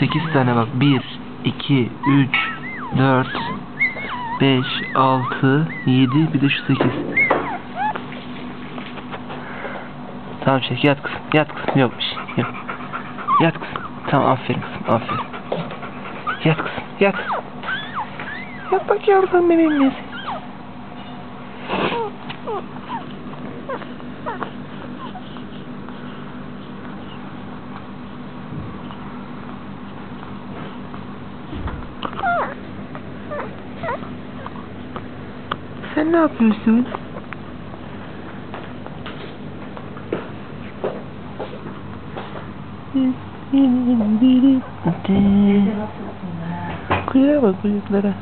8 tane bak. 1, 2, 3, 4, 5, 6, 7 bir de şu 8. Tamam çek yat kızım. Yat kızım yok bir şey. Yok. Yat kızım. Tamam aferin kızım aferin. Yat kızım yat. Yat bak yavrum bebeğim benim. Sen ne yapıyorsun? Kuyruğa bak kuyruğa.